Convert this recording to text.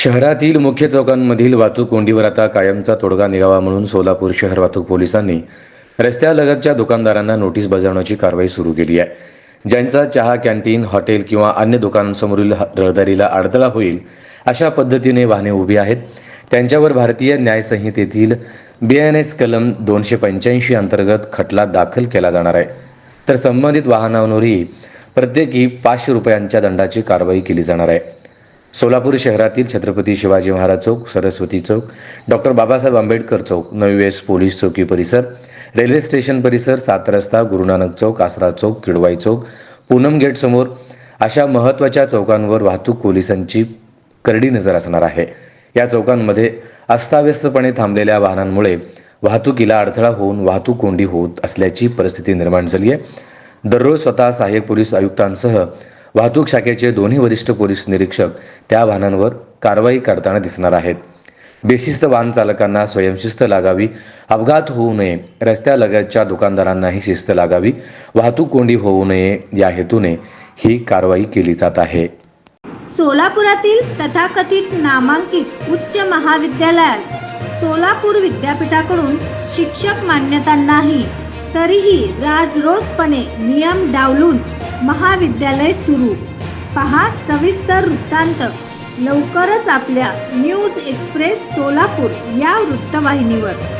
शहरातील मुख्य चौकांमधील वाहतूक कोंडीवर आता कायमचा तोडगा निघावा म्हणून सोलापूर शहर वाहतूक पोलिसांनी रस्त्यालगतच्या दुकानदारांना नोटीस बजावण्याची कारवाई सुरू केली आहे. ज्यांचा चहा कॅन्टीन हॉटेल किंवा अन्य दुकानांसमोरील रहदारीला अडथळा होईल अशा पद्धतीने वाहने उभी आहेत. त्यांच्यावर भारतीय न्यायसंहितेतील बी एन एस कलम दोनशे पंच्याऐंशी अंतर्गत खटला दाखल केला जाणार आहे. तर संबंधित वाहनांवरही प्रत्येकी पाचशे रुपयांच्या दंडाची कारवाई केली जाणार आहे. सोलापूर शहरातील छत्रपती शिवाजी महाराज चौक सरस्वती चौक डॉक्टर बाबासाहेब आंबेडकर चौक नवी वेस्ट पोलीस चौकी परिसर रेल्वे स्टेशन परिसर सात रस्ता गुरुनानक चौक आसरा चौक किडवाई चौक पूनम गेट समोर अशा महत्त्वाच्या चौकांवर वाहतूक पोलिसांची करडी नजर असणार आहे. या चौकांमध्ये अस्ताव्यस्तपणे थांबलेल्या वाहनांमुळे वाहतुकीला अडथळा होऊन वाहतूक कोंडी होत असल्याची परिस्थिती निर्माण झाली आहे. दररोज स्वतः सहाय्यक पोलीस आयुक्तांसह वाहतूक शाखेचे दोन्ही वरिष्ठ पोलीस निरीक्षक त्या वाहनांवर कारवाई करताना दिसणार आहेत. बेशिस्त वाहन चालकांना स्वयंशिस्त लागावी अपघात होऊ नये रस्त्यालगतच्या दुकानदारांनाही शिस्त लागावी वाहतूक कोंडी होऊ नये या हेतूने ही कारवाई केली जात आहे. सोलापुरातील तथाकथित नामांकित उच्च महाविद्यालयास सोलापूर विद्यापीठाकडून शिक्षक मान्यता नाही तरीही राजरोसपणे नियम डावलून महाविद्यालय सुरू. पहा सविस्तर वृत्तांत. लवकरच आपल्या न्यूज एक्सप्रेस सोलापूर या वृत्तवाहिनीवर.